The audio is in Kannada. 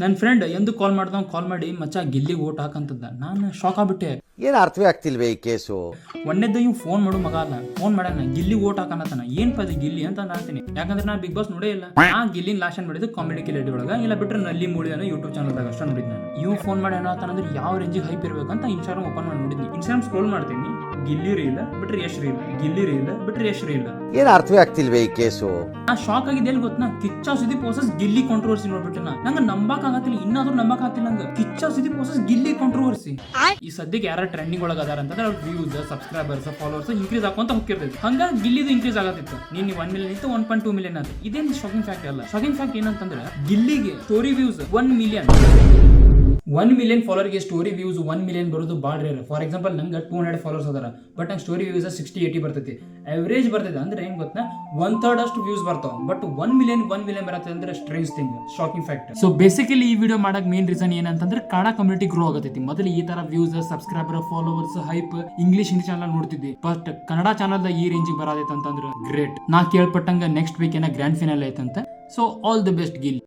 ನನ್ನ ಫ್ರೆಂಡ್ ಎಂದು ಕಾಲ್ ಮಾಡ್ದವ್ ಕಾಲ್ ಮಾಡಿ ಮಚ್ಚ ಗಿಲ್ಲಿಗೆ ಓಟ್ ಹಾಕಂತದ್ದ. ನಾನು ಶಾಕ್ ಆಗ್ಬಿಟ್ಟೆ. ಏನು ಅರ್ಥವೇ ಆಗ್ತಿಲ್ವೇ ಈ ಕೇಸು ಒಂದೇದ್ದು ಇವ್ ಫೋನ್ ಮಾಡು ಮಗ ಅಲ್ಲ ಫೋನ್ ಮಾಡ್ಯಾನ ಗಿಲ್ಲಿ ಓಟ್ ಹಾಕನತನ ಏನ್ ಪದ ಗಿಲ್ಲಿ ಅಂತ ನಾನು ಅಂತೀನಿ. ಯಾಕಂದ್ರೆ ನಾ ಬಿಗ್ ಬಾಸ್ ನೋಡೇ ಇಲ್ಲ. ಆ ಗಿಲ್ಲಿನ ಲಾಸ್ಟ್ ನೋಡಿದ್ದು ಕಾಮಿಡಿ ಕಿಲೆಟಿ ಒಳಗ. ಇಲ್ಲ ಬಿಟ್ರೆ ನಲ್ಲಿ ಮೂಳಿ ಅನ್ನೋ ಯೂಟ್ಯೂಬ್ ಚಾನಲ್ದಾಗ ಅಷ್ಟ ನೋಡಿದ್ ನಾನು. ಇವ್ ಫೋನ್ ಮಾಡ್ಯಾನ ಏನೋ ಅಂದ್ರೆ ಯಾವ ರೇಂಜಿಗೆ ಹೈಪ್ ಇರ್ಬೇಕಂತ ಇನ್ಸ್ಟಾಗ್ರಾಮ್ ಓಪನ್ ಮಾಡಿ ನೋಡಿದ್ನಿ. ಇನ್ಸ್ಟಾಗ್ರಾಮ್ ಸ್ಕ್ರೋಲ್ ಮಾಡ್ತೀನಿ. ಗಿಲ್ಲಿ ಇಲ್ಲ ಬಿಟ್ರೆ ಯಶ್ ಇಲ್ಲ. ಗಿಲ್ಲಿರಿ ಇಲ್ಲ ಬಿಟ್ರೆ ಯಶ್ ಇಲ್ಲ. ಏನ್ ಅರ್ಥವೇ ಆಗ್ತಿಲ್ವೇ ಈ ಕೇಸು? ನಾ ಶಾಕ್ ಆಗಿದೆ ಎಲ್ಲಿ ಗೊತ್ತಾ? ಕಿಚ್ಚ ಸುದೀಪ್ ವರ್ಸಸ್ ಗಿಲ್ಲಿ ಕಾಂಟ್ರವರ್ಸಿ ನೋಡ್ಬಿಟ್ಟೆ ನಾ. ನಂಗೆ ನಂಬಕ್ ಆಗತ್ತಿಲ್ಲ ಇನ್ನಾದ್ರೂ ನಂಬಕ್ ಆಗ್ತಿಲ್ಲ ನಂಗೆ. ಕಿಚ್ಚ ಸುದೀಪ್ ವರ್ಸಸ್ ಗಿಲ್ಲಿ ಕಾಂಟ್ರವರ್ಸಿ ಈ ಸದ್ಯಕ್ಕೆ ಯಾರ ಟ್ರೆಂಡಿಂಗ್ ಒಳಗೆ ಅದಾರ ಅಂತಂದ್ರೆ ಅವ್ರ ವ್ಯೂಸ್ ಸಬ್ಸ್ಕ್ರೈಬರ್ಸ್ ಫಾಲೋವರ್ಸ್ ಇನ್ಕ್ರೀಸ್ ಆಕೊಂತ ಹೋಗ್ತಿರ್ತೈತಿ ಹಂಗ ಗಿಲ್ಲಿದು ಇನ್ಕ್ರೀಸ್ ಆಗತ್ತಿತ್ತು. ನೀನ್ ಒನ್ ಮಿಲಿಯನ್ ಇತ್ತು ಒನ್ ಪಾಯಿಂಟ್ ಟೂ ಮಿಲಿಯನ್ ಅದು ಇದೇನು ಶಾಕಿಂಗ್ ಫ್ಯಾಕ್ಟ್ ಅಲ್ಲ. ಶಾಕಿಂಗ್ ಫ್ಯಾಕ್ಟ್ ಏನಂತಂದ್ರೆ ಗಿಲ್ಲಿಗೆ story views one million one million ಫಾಲೋರ್ಗೆ story views one million ಬರೋದು ಭಾಳ ರೇರ್ ಫಾರ್ ಎಕ್ಸಾಂಪಲ್ ನಂಗೆ ಟೂ ಹಂಡ್ರೆಡ್ ಫಾಲೋರ್ಸ್ ಅದಾರ. ಬಟ್ ನಂಗೆ ಸ್ಟೋರಿ ವ್ಯೂಸ್ ಸಿಕ್ಸ್ಟಿ ಏಯ್ಟಿ ಬರ್ತೈತಿ. ಅವರೇಜ್ ಬರ್ತೈತೆ ಅಂದ್ರೆ ಏನು ಗೊತ್ತಾ? ಒನ್ ಥರ್ಡ್ ಅಷ್ಟು ವ್ಯೂಸ್ ಬರ್ತಾವ. But one million one million ಬರುತ್ತೆ ಅಂದ್ರೆ strange thing shocking fact so basically ಈ ವಿಡಿಯೋ ಮಾಡಕ್ ಮೇನ್ ರೀಸನ್ ಏನಂತಂದ್ರೆ ಕನ್ನಡ ಕಮ್ಯುನಿಟಿ ಗ್ರೋ ಆಗತೈತಿ. ಮೊದಲು ಈ ತರ views subscriber followers hype English Hindi channel ನೋಡ್ತಿದ್ವಿ. ಬಟ್ ಕನ್ನಡ ಚಾನಲ್ ಈ ರೇಂಜಿಗೆ ಬರೋದೈತೆ ಅಂತಂದ್ರೆ ಗ್ರೇಟ್ ನಾ ಕೇಳ್ಪಟ್ಟಂಗ ನೆಕ್ಸ್ಟ್ ವೀಕ್ ಏನ ಗ್ರ್ಯಾಂಡ್ ಫಿನಲ್ ಐತಂತೆ. So all the best Gill